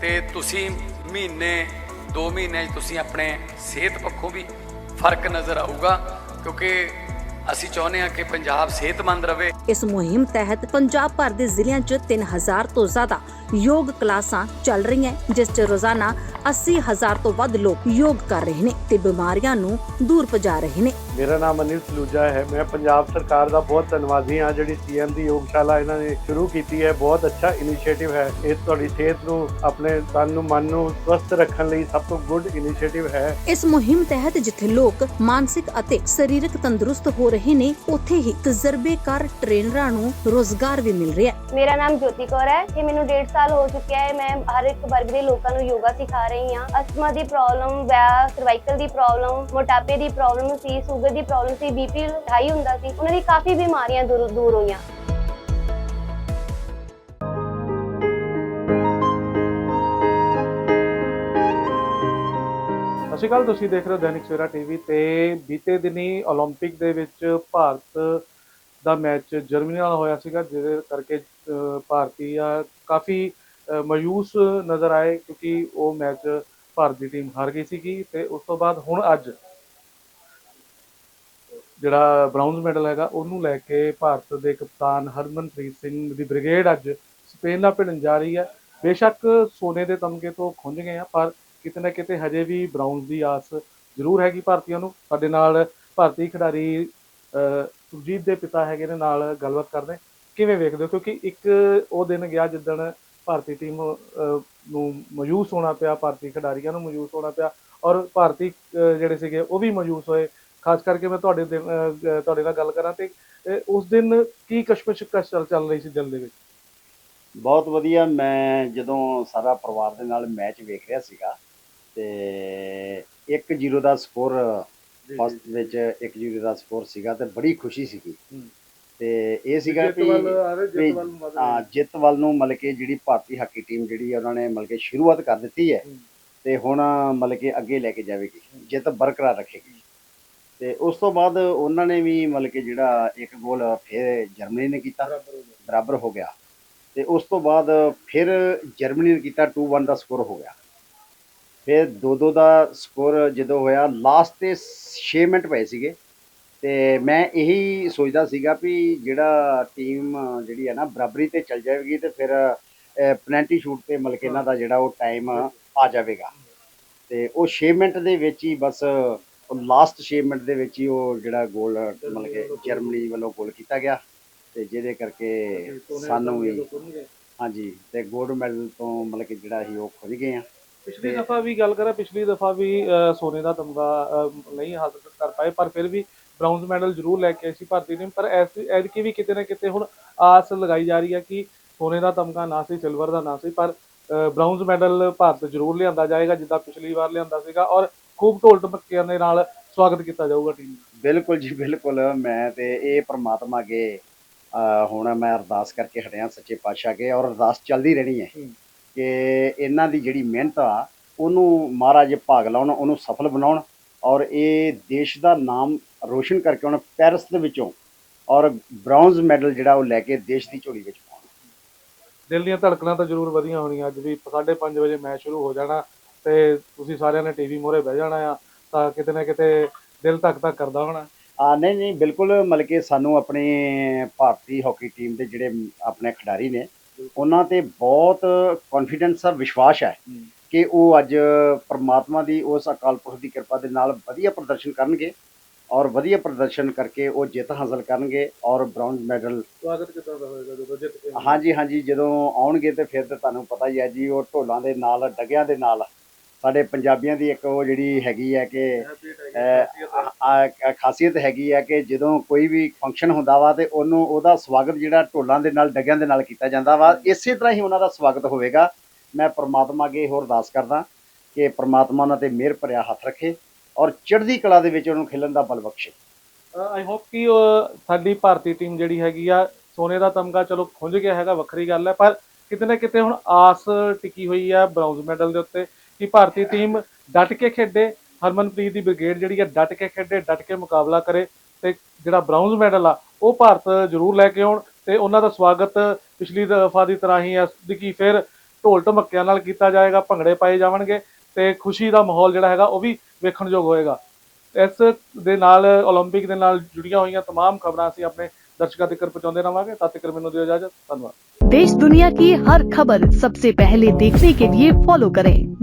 ਤੇ ਤੁਸੀਂ ਮਹੀਨੇ 2 ਮਹੀਨੇ 'ਚ ਤੁਸੀਂ ਆਪਣੇ ਸਿਹਤ ਪੱਖੋਂ ਵੀ ਫ਼ਰਕ ਨਜ਼ਰ ਆਊਗਾ, ਕਿਉਂਕਿ ਅਸੀਂ ਚਾਹੁੰਦੇ ਹਾਂ ਕਿ ਪੰਜਾਬ ਸਿਹਤਮੰਦ ਰਹੇ। ਇਸ ਮੁਹਿੰਮ ਤਹਿਤ ਪੰਜਾਬ ਭਰ ਦੇ ਜ਼ਿਲ੍ਹਿਆਂ 'ਚ 3000 ਤੋਂ ਜ਼ਿਆਦਾ ਯੋਗ ਕਲਾਸਾਂ ਚੱਲ ਰਹੀਆਂ ਜਿਸ 'ਚ ਰੋਜ਼ਾਨਾ 80000 ਤੋਂ ਵੱਧ ਲੋਕ ਯੋਗ ਕਰ ਰਹੇ ਨੇ ਤੇ ਬਿਮਾਰੀਆਂ ਨੂੰ ਦੂਰ ਭਜਾ ਰਹੇ ਨੇ। ਮੇਰਾ ਨਾਮ ਅਨਿਲ ਸਲੂਜਾ ਹੈ। ਮੈਂ ਪੰਜਾਬ ਸਰਕਾਰ ਦਾ ਬਹੁਤ ਧੰਨਵਾਦੀ ਹਾਂ। ਜਿਹੜੀ ਸੀਐਮ ਦੀ ਯੋਗਸ਼ਾਲਾ ਇਹਨਾਂ ਨੇ ਸ਼ੁਰੂ ਕੀਤੀ ਹੈ ਬਹੁਤ ਅੱਛਾ ਇਨੀਸ਼ੀਏਟਿਵ ਹੈ। ਇਹ ਤੁਹਾਡੀ ਸਿਹਤ ਨੂੰ ਆਪਣੇ ਤਨ ਨੂੰ ਮਨ ਨੂੰ ਸਵਸਥ ਰੱਖਣ ਲਈ ਸਭ ਤੋਂ ਗੁੱਡ ਇਨੀਸ਼ੀਏਟਿਵ ਹੈ। ਇਸ ਮੁਹਿੰਮ ਤਹਿਤ ਜਿੱਥੇ ਲੋਕ ਮਾਨਸਿਕ ਅਤੇ ਸਰੀਰਕ ਤੰਦਰੁਸਤ ਹੋ ਰਹੇ ਨੇ ਉੱਥੇ ਹੀ ਤਜਰਬੇਕਾਰ ਟ੍ਰੇਨਰਾਂ ਨੂੰ ਰੋਜ਼ਗਾਰ ਵੀ ਮਿਲ ਰਿਹਾ ਹੈ। ਮੇਰਾ ਨਾਮ ਜੋਤੀ ਕੌਰ ਹੈ। ਤੇ ਮੈਨੂੰ 1.5 ਸਾਲ ਹੋ ਚੁੱਕਿਆ ਹੈ ਮੈਂ ਹਰ ਇੱਕ ਵਰਗ ਦੇ ਲੋਕਾਂ ਨੂੰ ਯੋਗਾ ਸਿਖਾ ਰਹੀ ਹਾਂ ਅਸਥਮਾ ਦੀ ਪ੍ਰੋਬਲਮ ਵੈ ਸਰਵਾਈਕਲ ਦੀ ਪ੍ਰੋਬਲਮ ਮੋਟਾਪੇ ਦੀ ਪ੍ਰੋਬਲਮ ਸੀ ਸ਼ੂਗਰ ਦੀ ਪ੍ਰੋਬਲਮ ਸੀ ਬੀਪੀ ਹਾਈ ਹੁੰਦਾ ਸੀ ਉਹਨਾਂ ਦੀ ਕਾਫੀ ਬਿਮਾਰੀਆਂ ਦੂਰ ਦੂਰ ਹੋਈਆਂ ਸਤਿ ਸ਼੍ਰੀ ਅਕਾਲ ਤੁਸੀਂ ਦੇਖ ਰਹੇ ਹੋ ਦੈਨਿਕ ਸਵੇਰਾ ਟੀਵੀ ਤੇ ਬੀਤੇ ਦਿਨੀ 올림픽 ਦੇ ਵਿੱਚ ਭਾਰਤ ਦਾ ਮੈਚ ਜਰਮਨੀ ਨਾਲ ਹੋਇਆ ਸੀਗਾ ਜਿਹਦੇ ਕਰਕੇ ਅਹ, ਭਾਰਤੀ ਆ ਕਾਫੀ ਅਹ, ਮਾਯੂਸ ਨਜ਼ਰ ਆਏ ਕਿਉਂਕਿ ਉਹ ਮੈਚ ਭਾਰਤ ਦੀ ਟੀਮ ਹਾਰ ਗਈ ਸੀਗੀ ਤੇ ਉਸ ਤੋਂ ਬਾਅਦ ਹੁਣ ਅੱਜ ਜਿਹੜਾ ਬ੍ਰਾਊਨਜ਼ ਮੈਡਲ ਹੈਗਾ ਉਹਨੂੰ ਲੈ ਕੇ ਭਾਰਤ ਦੇ ਕਪਤਾਨ ਹਰਮਨਪ੍ਰੀਤ ਸਿੰਘ ਦੀ ਬ੍ਰਿਗੇਡ ਅੱਜ ਸਪੇਨ ਨਾਲ ਭਿੜਨ ਜਾ ਰਹੀ ਹੈ। ਬੇਸ਼ੱਕ ਸੋਨੇ ਦੇ ਤਮਗੇ ਤੋਂ ਖੁੰਝ ਗਏ ਆ ਪਰ ਕਿਤੇ ਨਾ ਕਿਤੇ ਹਜੇ ਵੀ ਬ੍ਰਾਊਨਜ਼ ਦੀ ਆਸ ਜ਼ਰੂਰ ਹੈਗੀ ਭਾਰਤੀਆਂ ਨੂੰ। ਸਾਡੇ ਨਾਲ ਭਾਰਤੀ ਖਿਡਾਰੀ ਅਹ, ਸੁਰਜੀਤ ਦੇ ਪਿਤਾ ਹੈਗੇ ਨੇ ਨਾਲ ਗੱਲਬਾਤ ਕਰਦੇ ਹਾਂ। ਕਿਵੇਂ ਵੇਖਦੇ ਹੋ? ਕਿਉਂਕਿ ਇੱਕ ਉਹ ਦਿਨ ਗਿਆ ਜਿੱਦਣ ਭਾਰਤੀ ਟੀਮ ਅਹ, ਨੂੰ ਮਯੂਸ ਹੋਣਾ ਪਿਆ ਭਾਰਤੀ ਖਿਡਾਰੀਆਂ ਨੂੰ ਮਯੂਸ ਹੋਣਾ ਪਿਆ ਔਰ ਭਾਰਤੀ ਅਹ, ਜਿਹੜੇ ਸੀਗੇ ਉਹ ਵੀ ਮਯੂਸ ਹੋਏ। ਖਾਸ ਕਰਕੇ ਮੈਂ ਤੁਹਾਡੇ ਦਿਨ ਅਹ, ਅਹ, ਤੁਹਾਡੇ ਨਾਲ ਗੱਲ ਕਰਾਂ ਤੇ ਅਹ, ਉਸ ਦਿਨ ਕੀ ਕਸ਼ਮਕਸ਼ ਚੱਲ ਚੱਲ ਰਹੀ ਸੀ ਦਿਲ ਦੇ ਵਿੱਚ? ਬਹੁਤ ਵਧੀਆ। ਮੈਂ ਜਦੋਂ ਸਾਰਾ ਪਰਿਵਾਰ ਦੇ ਨਾਲ ਮੈਚ ਵੇਖ ਰਿਹਾ ਸੀਗਾ ਤੇ 1-0 ਦਾ ਸਕੋਰ ਫਸਟ ਵਿੱਚ 1-0 ਦਾ ਸਕੋਰ ਸੀਗਾ ਤੇ ਬੜੀ ਖੁਸ਼ੀ ਸੀਗੀ। ਤੇ ਇਹ ਸੀਗਾ ਕਿ ਜਿੱਤ ਵੱਲ ਨੂੰ ਮਤਲਬ ਕਿ ਜਿਹੜੀ ਭਾਰਤੀ ਹਾਕੀ ਟੀਮ ਜਿਹੜੀ ਉਹਨਾਂ ਨੇ ਮਤਲਬ ਕਿ ਸ਼ੁਰੂਆਤ ਕਰ ਦਿੱਤੀ ਹੂੰ। ਤੇ ਹੁਣ ਮਤਲਬ ਕਿ ਅੱਗੇ ਲੈ ਕੇ ਜਾਵੇਗੀ ਜਿੱਤ ਬਰਕਰਾਰ ਰੱਖੇਗੀ। ਤੇ ਉਸ ਤੋਂ ਬਾਅਦ ਉਹਨਾਂ ਨੇ ਵੀ ਮਤਲਬ ਕਿ ਜਿਹੜਾ ਇੱਕ ਗੋਲ ਫਿਰ ਜਰਮਨੀ ਨੇ ਕੀਤਾ। ਬਰਾਬਰ ਹੋ ਗਿਆ। ਤੇ ਉਸ ਤੋਂ ਬਾਅਦ ਫਿਰ ਜਰਮਨੀ ਨੇ ਕੀਤਾ 2-1 ਦਾ ਸਕੋਰ ਹੋ ਗਿਆ। ਫਿਰ 2-2 ਦਾ ਸਕੋਰ ਜਦੋਂ ਹੋਇਆ ਲਾਸਟ ਤੇ 6 ਮਿੰਟ ਪਏ ਸੀਗੇ। ਤੇ ਮੈਂ ਇਹੀ ਸੋਚਦਾ ਸੀਗਾ ਵੀ ਜਿਹੜਾ ਟੀਮ ਜਿਹੜੀ ਹੈ ਨਾ ਬਰਾਬਰੀ ਤੇ ਚੱਲ ਜਾਵੇਗੀ ਤੇ ਫਿਰ ਪੈਨਲਟੀ ਸ਼ੂਟ ਤੇ ਮਤਲਬ ਕਿ ਇਹਨਾਂ ਦਾ ਜਿਹੜਾ ਉਹ ਟਾਈਮ ਆ ਜਾਵੇਗਾ। ਤੇ ਉਹ 6 ਮਿੰਟ ਦੇ ਵਿੱਚ ਹੀ ਬਸ ਲਾਸਟ 6 ਮਿੰਟ ਦੇ ਵਿੱਚ ਹੀ ਉਹ ਜਿਹੜਾ ਗੋਲ ਮਤਲਬ ਕਿ ਜਰਮਨੀ ਵੱਲੋਂ ਗੋਲ ਕੀਤਾ ਗਿਆ। ਤੇ ਜਿਹਦੇ ਕਰਕੇ ਸਾਨੂੰ ਵੀ ਹਾਂਜੀ ਤੇ ਗੋਲਡ ਮੈਡਲ ਤੋਂ ਮਤਲਬ ਕਿ ਜਿਹੜਾ ਸੀ ਉਹ ਖੁੱਜ ਗਏ ਆ ਪਿਛਲੀ ਦਫਾ ਵੀ ਗੱਲ ਕਰਾਂ ਪਿਛਲੀ ਦਫਾ ਵੀ ਅਹ, ਸੋਨੇ ਦਾ ਤਮਗਾ ਅਹ, ਨਹੀਂ ਹਾਸਲ ਕਰ ਪਾਏ ਪਰ ਫਿਰ ਵੀ ਬ੍ਰਾਊਨਜ਼ ਮੈਡਲ ਜ਼ਰੂਰ ਲੈ ਕੇ ਆਈ ਸੀ ਭਾਰਤੀ ਟੀਮ। ਪਰ ਐਸੀ ਐਤਕੀ ਵੀ ਕਿਤੇ ਨਾ ਕਿਤੇ ਹੁਣ ਆਸ ਲਗਾਈ ਜਾ ਰਹੀ ਹੈ ਕਿ ਸੋਨੇ ਦਾ ਤਮਗਾ ਨਾ ਸੀ ਸਿਲਵਰ ਦਾ ਨਾ ਸੀ ਪਰ ਬ੍ਰਾਊਨਜ਼ ਮੈਡਲ ਭਾਰਤ ਜ਼ਰੂਰ ਲਿਆਂਦਾ ਜਾਏਗਾ ਜਿੱਦਾਂ ਪਿਛਲੀ ਵਾਰ ਲਿਆਂਦਾ ਸੀਗਾ ਔਰ ਖੂਬ ਢੋਲ ਢਮੱਕਿਆਂ ਦੇ ਨਾਲ ਸਵਾਗਤ ਕੀਤਾ ਜਾਊਗਾ ਟੀਮ ਦਾ ਬਿਲਕੁਲ ਜੀ ਬਿਲਕੁਲ। ਮੈਂ ਤੇ ਇਹ ਪ੍ਰਮਾਤਮਾ ਅੱਗੇ ਹੁਣ ਮੈਂ ਅਰਦਾਸ ਕਰਕੇ ਹਟਿਆ ਸੱਚੇ ਪਾਤਸ਼ਾਹ ਅੱਗੇ ਔਰ ਅਰਦਾਸ ਚੱਲਦੀ ਰਹਿਣੀ ਹੈ। ਹੂੰ। ਕਿ ਇਹਨਾਂ ਦੀ ਜਿਹੜੀ ਮਿਹਨਤ ਆ ਉਹਨੂੰ ਮਹਾਰਾਜ ਭਾਗ ਲਾਉਣ ਉਹਨੂੰ ਸਫਲ ਬਣਾਉਣ ਔਰ ਇਹ ਦੇਸ਼ ਦਾ ਨਾਮ ਰੋਸ਼ਨ ਕਰਕੇ ਹੁਣ ਪੈਰਿਸ ਦੇ ਵਿੱਚੋਂ ਔਰ ਬ੍ਰਾਊਨਜ਼ ਮੈਡਲ ਜਿਹੜਾ ਉਹ ਲੈ ਕੇ ਦੇਸ਼ ਦੀ ਝੋਲੀ ਵਿੱਚ ਪਾਉਣ। ਦਿਲ ਦੀਆਂ ਧੜਕਣਾਂ ਤਾਂ ਜ਼ਰੂਰ ਵਧੀਆਂ ਹੋਣੀਆਂ। ਅੱਜ ਵੀ 5:30 ਵਜੇ ਮੈਚ ਸ਼ੁਰੂ ਹੋ ਜਾਣਾ ਤੇ ਤੁਸੀਂ ਸਾਰਿਆਂ ਨੇ ਟੀਵੀ ਮੂਹਰੇ ਬਹਿ ਜਾਣਾ ਆ ਤਾਂ ਕਿਤੇ ਨਾ ਕਿਤੇ ਦਿਲ ਧੱਕ ਧੱਕ ਕਰਦਾ ਹੋਣਾ। ਆ ਨਹੀਂ ਨਹੀਂ ਬਿਲਕੁਲ ਮਤਲਬ ਕਿ ਸਾਨੂੰ ਆਪਣੇ ਭਾਰਤੀ ਹਾਕੀ ਟੀਮ ਦੇ ਜਿਹੜੇ ਆਪਣੇ ਖਿਡਾਰੀ ਨੇ ਉਹਨਾਂ ਤੇ ਬਹੁਤ ਕੌਨਫੀਡੈਂਸ ਆ ਵਿਸ਼ਵਾਸ ਹੈ। ਕਿ ਉਹ ਅੱਜ ਪ੍ਰਮਾਤਮਾ ਦੀ ਉਸ ਅਕਾਲ ਪੁਰਖ ਦੀ ਕਿਰਪਾ ਦੇ ਨਾਲ ਵਧੀਆ ਪ੍ਰਦਰਸ਼ਨ ਕਰਨਗੇ ਔਰ ਵਧੀਆ ਪ੍ਰਦਰਸ਼ਨ ਕਰਕੇ ਉਹ ਜਿੱਤ ਹਾਸਲ ਕਰਨਗੇ ਔਰ ਬ੍ਰਾਊਨਜ਼ ਮੈਡਲ ਸਵਾਗਤ ਕਿਦਾਂ ਦਾ ਹੋਏਗਾ ਜਦੋਂ ਜਿੱਤ ਕੇ ਹਾਂਜੀ ਹਾਂਜੀ ਜਦੋਂ ਆਉਣਗੇ ਤੇ ਫਿਰ ਤਾਂ ਤੁਹਾਨੂੰ ਪਤਾ ਹੀ ਹੈ ਜੀ ਉਹ ਢੋਲਾਂ ਦੇ ਨਾਲ ਡਗਿਆਂ ਦੇ ਨਾਲ ਸਾਡੇ ਪੰਜਾਬੀਆਂ ਦੀ ਇੱਕ ਉਹ ਜਿਹੜੀ ਹੈਗੀ ਹੈ ਕਿ ਖਾਸੀਅਤ ਹੈਗੀ ਹੈ ਕਿ ਜਦੋਂ ਕੋਈ ਵੀ ਫੰਕਸ਼ਨ ਹੁੰਦਾ ਵਾ ਤੇ ਉਹਨੂੰ ਉਹਦਾ ਸਵਾਗਤ ਜਿਹੜਾ ਢੋਲਾਂ ਦੇ ਨਾਲ ਡੱਗਿਆਂ ਦੇ ਨਾਲ ਕੀਤਾ ਜਾਂਦਾ ਵਾ ਇਸੇ ਤਰ੍ਹਾਂ ਹੀ ਉਹਨਾਂ ਦਾ ਸਵਾਗਤ ਹੋਵੇਗਾ। ਮੈਂ ਪ੍ਰਮਾਤਮਾ ਅੱਗੇ ਹੋਰ ਅਰਦਾਸ ਕਰਦਾ ਕਿ ਪ੍ਰਮਾਤਮਾ ਉਹਨਾਂ ਤੇ ਮਿਹਰ ਭਰਿਆ ਹੱਥ ਰੱਖੇ ਔਰ ਚੜ੍ਹਦੀ ਕਲਾ ਦੇ ਵਿੱਚ ਉਹਨੂੰ ਖੇਲਣ ਦਾ ਬਲ ਬਖਸ਼ੇ। ਆਈ ਹੋਪ ਕਿ ਅਹ, ਸਾਡੀ ਭਾਰਤੀ ਟੀਮ ਜਿਹੜੀ ਹੈਗੀ ਆ ਸੋਨੇ ਦਾ ਤਮਗਾ ਚਲੋ ਖੁੰਝ ਗਿਆ ਹੈਗਾ ਵੱਖਰੀ ਗੱਲ ਹੈ ਪਰ ਕਿਤੇ ਨਾ ਕਿਤੇ ਹੁਣ ਆਸ ਟਿਕੀ ਹੋਈ ਆ ਬ੍ਰੌਂਜ਼ ਮੈਡਲ ਦੇ ਉੱਤੇ। ਕਿ ਭਾਰਤੀ ਟੀਮ ਡਟ ਕੇ ਖੇਡੇ ਹਰਮਨਪ੍ਰੀਤ ਦੀ ਬ੍ਰਿਗੇਡ ਜਿਹੜੀ ਆ ਡਟ ਕੇ ਖੇਡੇ ਡਟ ਕੇ ਮੁਕਾਬਲਾ ਕਰੇ ਤੇ ਜਿਹੜਾ ਬ੍ਰੌਂਜ਼ ਮੈਡਲ ਆ ਉਹ ਭਾਰਤ ਜ਼ਰੂਰ ਲੈ ਕੇ ਆਉਣ ਤੇ ਉਹਨਾਂ ਦਾ ਸਵਾਗਤ ਪਿਛਲੀ ਦਫਾ ਦੀ ਤਰ੍ਹਾਂ ਹੀ ਆ ਕਿ ਫਿਰ ਢੋਲ ਢਮੱਕਿਆਂ ਨਾਲ ਕੀਤਾ ਜਾਏਗਾ ਭੰਗੜੇ ਪਾਏ ਜਾਣਗੇ ਤੇ ਖੁਸ਼ੀ ਦਾ ਮਾਹੌਲ ਜਿਹੜਾ ਹੈਗਾ ਉਹ ਵੀ ਵੇਖਣਯੋਗ ਹੋਏਗਾ ਇਸ ਦੇ ਨਾਲ 올림픽 ਦੇ ਨਾਲ ਜੁੜੀਆਂ ਹੋਈਆਂ तमाम ਖਬਰਾਂ ਅਸੀਂ ਆਪਣੇ ਦਰਸ਼ਕਾਂ ਤੱਕ ਪਹੁੰਚਾਉਂਦੇ ਰਵਾਂਗੇ ਤਦ ਤੱਕ ਮੈਨੂੰ ਦਿਓ ਇਜਾਜ਼ਤ ਧੰਨਵਾਦ देश दुनिया की हर खबर सबसे पहले देखने के लिए फॉलो करें